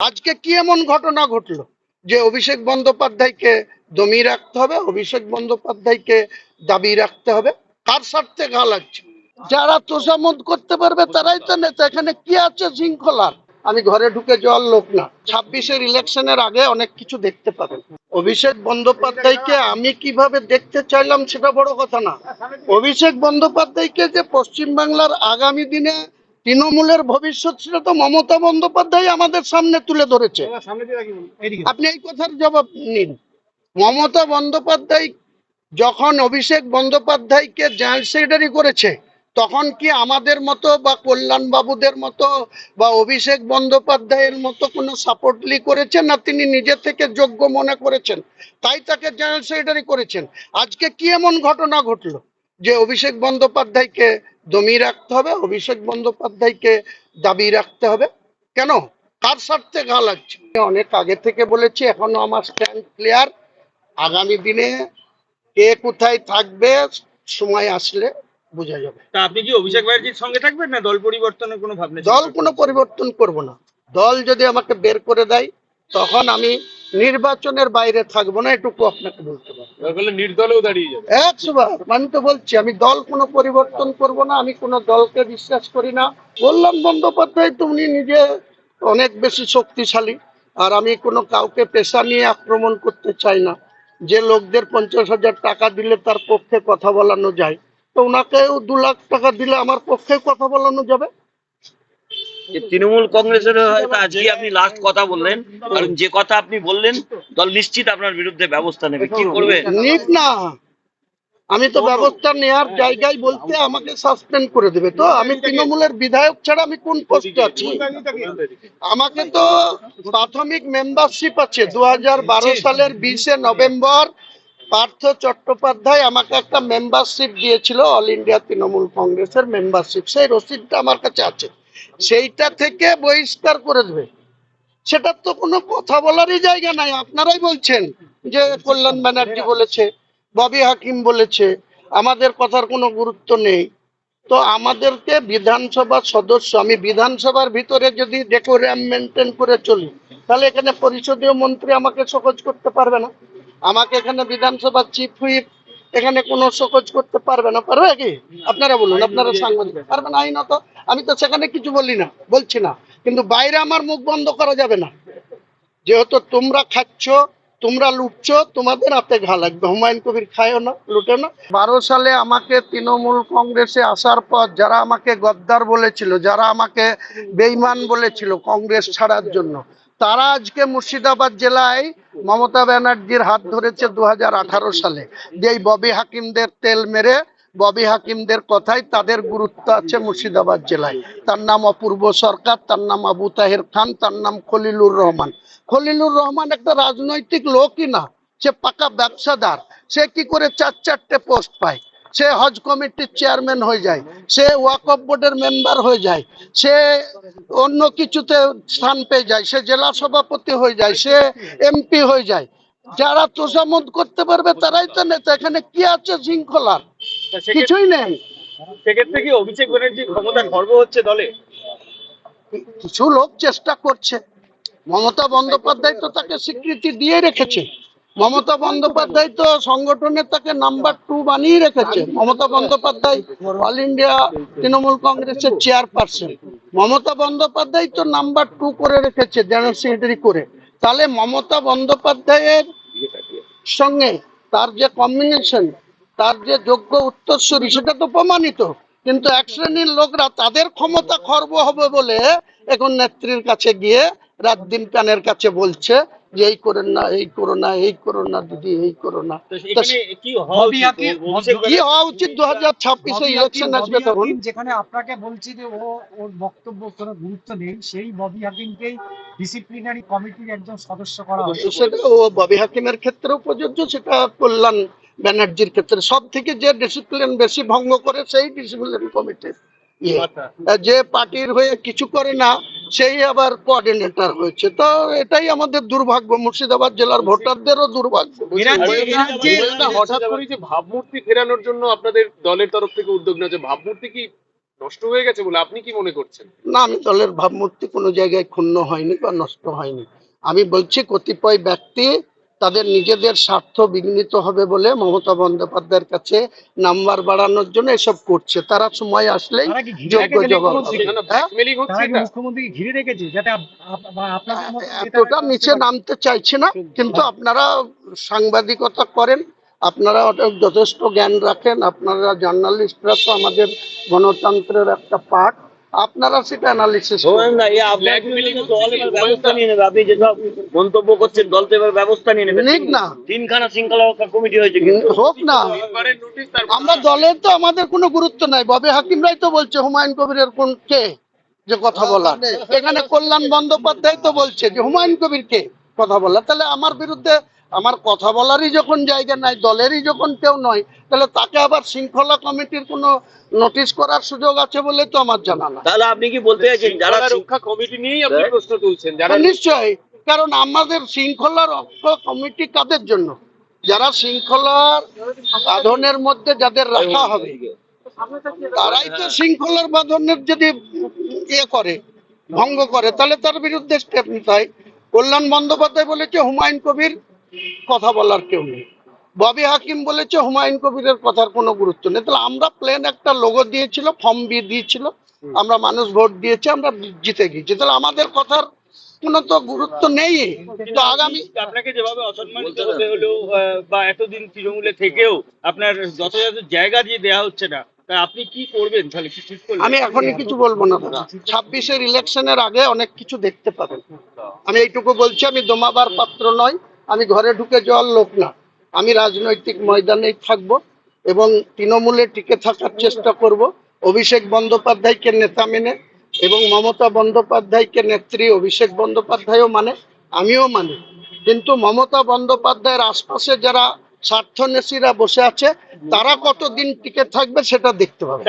আজকে কি এমন ঘটনা ঘটলো? যে অভিষেক বন্দ্যোপাধ্যায়কে দমিয়ে রাখতে হবে, অভিষেক বন্দ্যোপাধ্যায়কে দাবি রাখতে হবে? কার স্বার্থে গা লাগছে? যারা তোষামত করতে পারবে, তারাই তো নেতা। এখানে কি আছে শৃঙ্খলার আমি ঘরে ঢুকে যাওয়ার লোক না। ছাব্বিশের ইলেকশনের আগে অনেক কিছু দেখতে পাবেন। অভিষেক বন্দ্যোপাধ্যায়কে আমি কীভাবে দেখতে চাইলাম সেটা বড় কথা না। অভিষেক বন্দ্যোপাধ্যায়কে যে পশ্চিমবাংলার আগামী দিনে তৃণমূলের ভবিষ্যৎ সেটা তো মমতা বন্দ্যোপাধ্যায় আমাদের সামনে তুলে ধরেছে। আপনি এই কথার জবাব নিন। মমতা বন্দ্যোপাধ্যায় যখন অভিষেক বন্দ্যোপাধ্যায়কে জেনারেল সেক্রেটারি করেছে তখন কি আমাদের মতো বা কল্যাণ বাবুদের মতো বা অভিষেক বন্দ্যোপাধ্যায়ের মতো কোনো সাপোর্টলি করেছেন না তিনি নিজে থেকে যোগ্য মনে করেছেন? তাই তাকে জেনারেল সেক্রেটারি করেছেন। আজকে কি এমন ঘটনা ঘটলো যে অভিষেক বন্দ্যোপাধ্যায়কে দমিয়ে রাখতে হবে অভিষেক বন্দ্যোপাধ্যায়কে দাবি রাখতে হবে। কেন? কার স্বার্থে ঘা লাগছে? অনেক আগে থেকে বলেছি এখনও আমার স্ট্যান্ড ক্লিয়ার আগামী দিনে কে কোথায় থাকবে সময় আসলে বোঝা যাবে। তা আপনি কি অভিষেক ব্যানার্জির সঙ্গে থাকবেন না দল পরিবর্তনের কোনো ভাবনা? দল কোনো পরিবর্তন করব না। দল যদি আমাকে বের করে দেয় তখন আমি নির্বাচনের বাইরে থাকব না এটুকু আপনাকে বলতে পারব। নির্দলেও দাঁড়িয়ে যাবে। একশো বার আমি তো বলছি আমি দল কোনো পরিবর্তন করব না আমি কোনো দলকে বিশ্বাস করি না। বললাম বন্দ্যোপাধ্যায় তুমি নিজে অনেক বেশি শক্তিশালী আর আমি কোনো কাউকে পেশা নিয়ে আক্রমণ করতে চাই না। যে লোকদের পঞ্চাশ হাজার টাকা দিলে তার পক্ষে কথা বলানো যায় তো ওনাকেও দু লাখ টাকা দিলে আমার পক্ষে কথা বলানো যাবে? যে তৃণমূল কংগ্রেসের হয়তো আজকে আপনি লাস্ট কথা বললেন। কারণ যে কথা আপনি বললেন দল নিশ্চিত আপনার বিরুদ্ধে ব্যবস্থা নেবে। কি করবে? নিক না। আমি তো ব্যবস্থা নেওয়ার জায়গায় বলতে আমাকে সাসপেন্ড করে দেবে তো। আমি তৃণমূলের বিধায়ক ছাড়া আমি কোন পোস্টে আছি? আমাকে তো প্রাথমিক মেম্বারশিপ আছে। দু হাজার বারো সালের বিশে নভেম্বর পার্থ চট্টোপাধ্যায় আমাকে একটা মেম্বারশিপ দিয়েছিল অল ইন্ডিয়া তৃণমূল কংগ্রেসের মেম্বারশিপ সেই রসিদটা আমার কাছে আছে। সেইটা থেকে বহিষ্কার করে দেবে। সেটার তো কোনো কথা বলারই জায়গা নাই। আপনারাই বলছেন যে কল্যাণ ব্যানার্জি বলেছে, ববি হাকিম বলেছে, আমাদের কথার কোনো গুরুত্ব নেই। তো আমাদেরকে বিধানসভার সদস্য, আমি বিধানসভার ভিতরে যদি ডেকোরিয়াম মেনটেন করে চলি, তাহলে এখানে পরিষদীয় মন্ত্রী আমাকে সকোজ করতে পারবে না। আমাকে এখানে বিধানসভার চিফ হুইপ এখানে কোনো সকোজ করতে পারবে না। পারবে কি? আপনারা বলুন, আপনারা সাংবাদিক পারবে না আইনত? আমি তো সেখানে কিছু বলি না, বলছি না। কিন্তু বাইরে আমার মুখ বন্ধ করা যাবে না। যেহেতু তোমরা খাচ্ছ, তোমরা লুটছো, তোমাদের হাতে ঘা লাগবে। হুমায়ুন কবির খায়ও না, লুটে না। বারো সালে আমাকে তৃণমূল কংগ্রেসে আসার পর যারা আমাকে গদ্দার বলেছিল, যারা আমাকে বেইমান বলেছিল কংগ্রেস ছাড়ার জন্য, তারা আজকে মুর্শিদাবাদ জেলায় মমতা ব্যানার্জির হাত ধরেছে দু হাজার আঠারো সালে। যেই ববি হাকিমদের তেল মেরে ববি হাকিমদের কথাই তাদের গুরুত্ব আছে মুর্শিদাবাদ জেলায়। তার নাম অপূর্ব সরকার, তার নাম আবু তাহের খান, তার নাম খলিলুর রহমান। খলিলুর রহমান একটা রাজনৈতিক লোকই না, সে পাকা ব্যবসাদার। সে কি করে চার চারটে পোস্ট পায়? সে হজ কমিটির চেয়ারম্যান হয়ে যায়, সে ওয়াকফ বোর্ডের মেম্বার হয়ে যায়, সে অন্য কিছুতে স্থান পেয়ে যায়, সে জেলা সভাপতি হয়ে যায়, সে এমপি হয়ে যায়। যারা তোষামত করতে পারবে তারাই তো নেতা, এখানে কি আছে শৃঙ্খলার? কিছুই নেই। সেক্ষেত্রে কি অভিষেক ক্ষমতা খর্ব হচ্ছে দলে? কিছু লোক চেষ্টা করছে। মমতা বন্দ্যোপাধ্যায় তো তাকে স্বীকৃতি দিয়ে রেখেছে। মমতা বন্দ্যোপাধ্যায় তো তাকে নাম্বার টু বানিয়ে রেখেছে। মমতা বন্দ্যোপাধ্যায় অল ইন্ডিয়া তৃণমূল কংগ্রেসের চেয়ারপারসন। মমতা বন্দ্যোপাধ্যায় তো নাম্বার টু করে রেখেছে জেনারেল সেক্রেটারি করে। তাহলে মমতা বন্দ্যোপাধ্যায়ের সঙ্গে তার যে কম্বিনেশন তার যে যোগ্য উত্তরসূরি, সেটা তো প্রমাণিত। কিন্তু এক শ্রেণির লোকরা তাদের ক্ষমতা খর্ব হবে বলে এখন নেত্রীর কাছে গিয়ে রাত দিন কানের কাছে বলছে যে এই করেন না এই করো না এই করো না দিদি এই করো না। কি হওয়া উচিত? দু হাজার ছাব্বিশে ইলেকশন আসবে তখন। যেখানে আপনাকে বলছি যে ও ওর বক্তব্য কোনো গুরুত্ব নেই সেই ববি হাকিমকেই ডিসিপ্লিনারি কমিটির একজন সদস্য করা হয়েছে সেটা ও ববি হাকিমের ক্ষেত্রেও প্রযোজ্য সেটা কল্যাণ ব্যানার্জির ক্ষেত্রে। সব থেকে যে ডিসিপ্লিন বেশি ভঙ্গ করে সেই ডিসিপ্লিন কমিটির ইয়ে যে পার্টির হয়ে কিছু করে না সেই আবার কোঅর্ডিনেটর হয়েছে। তো এটাই আমাদের দুর্ভাগ্য। মুর্শিদাবাদ জেলার ভোটারদেরও দুর্ভাগ্য। হঠাৎ করে যে ভাবমূর্তি ফেরানোর জন্য আপনাদের দলের তরফ থেকে উদ্যোগ নেওয়া ভাবমূর্তি কি নষ্ট হয়ে গেছে বলে আপনি কি মনে করছেন? না আমি দলের ভাবমূর্তি কোনো জায়গায় ক্ষুণ্ণ হয়নি বা নষ্ট হয়নি। আমি বলছি কতিপয় ব্যক্তি তাদের নিজেদের স্বার্থ বিঘ্নিত হবে বলে মমতা বন্দ্যোপাধ্যায়ের কাছে নাম্বার বাড়ানোর জন্য এসব করছে। তারা সময় আসলেই যোগ্য জবাব। এখানে হ্যাঁ? মতো এতটা নিচে নামতে চাইছে না কিন্তু আপনারা সাংবাদিকতা করেন আপনারা ওটা যথেষ্ট জ্ঞান রাখেন আপনারা জার্নালিস্টরা তো আমাদের গণতন্ত্রের একটা পার্ট আপনারা সেটা অ্যানালিসিস শোনেন না এ আপনার বিরুদ্ধে দল এবার ব্যবস্থা নিয়ে নেবে। আপনি যেসব মন্তব্য করছেন দল তো এবার ব্যবস্থা নিয়ে নেবে। নিক না। তিনখানা শৃঙ্খলা রক্ষা কমিটি হয়েছে কিন্তু। হোক না। তিনবারের নোটিশ তার আমরা দলের তো আমাদের কোনো গুরুত্ব নাই। ববে হাকিমরাই তো বলছে হুমায়ুন কবিরের কোন কে যে কথা বলা এখানে কল্যাণ বন্দ্যোপাধ্যায় তো বলছে যে হুমায়ুন কবির কে কথা বলা তাহলে আমার বিরুদ্ধে আমার কথা বলারই যখন জায়গা নাই দলেরই যখন কেউ নয় তাহলে তাকে আবার শৃঙ্খলা কমিটির কোনো নোটিশ করার সুযোগ আছে বলে তো আমার জানা না তাহলে আপনি কি বলতে চাইছেন যারা শৃঙ্খলা রক্ষা কমিটি নিয়েই আপনি প্রশ্ন তুলছেন যারা নিশ্চয়ই কারণ আমাদের শৃঙ্খলা রক্ষা কমিটি কাদের জন্য? যারা শৃঙ্খলার সাধনের মধ্যে যাদের রাখা হবে তারাই তো শৃঙ্খলার বাঁধনের যদি ইয়ে করে ভঙ্গ করে তাহলে তার বিরুদ্ধে স্টেপ নিতে হয়। কল্যাণ বন্দ্যোপাধ্যায় বলেছে হুমায়ুন কবির কথা বলার কেউ নেই। ববি হাকিম বলেছে হুমায়ুন কবিরের কথার কোনো গুরুত্ব নেই। তাহলে আমরা প্লেন একটা লোগো দিয়েছিল ফর্ম বি দিয়েছিল। আমরা মানুষ ভোট দিয়েছে আমরা জিতে গিয়েছি। তাহলে আমাদের কথার কোনো তো গুরুত্ব নেই। তো আগামী আপনাকে যেভাবে অসম্মানিত হতে হলো বা এতদিন তৃণমূলে থেকেও আপনার যথাযথ জায়গা দিয়ে দেওয়া হচ্ছে না আপনি কি করবেন? তাহলে কি ঠিক করবেন আমি এখনই কিছু বলব না দাদা। ছাব্বিশের ইলেকশনের আগে অনেক কিছু দেখতে পাবেন। আমি এইটুকু বলছি আমি দোমাবার পাত্র নয়। আমি ঘরে ঢুকে যাওয়ার লোক না। আমি রাজনৈতিক ময়দানেই থাকব এবং তৃণমূলে টিকে থাকার চেষ্টা করব। অভিষেক বন্দ্যোপাধ্যায়কে নেতা মেনে এবং মমতা বন্দ্যোপাধ্যায়কে নেত্রী অভিষেক বন্দ্যোপাধ্যায়ও মানে আমিও মানি। কিন্তু মমতা বন্দ্যোপাধ্যায়ের আশপাশে যারা স্বার্থনেশীরা বসে আছে, তারা কতদিন টিকে থাকবে সেটা দেখতে হবে।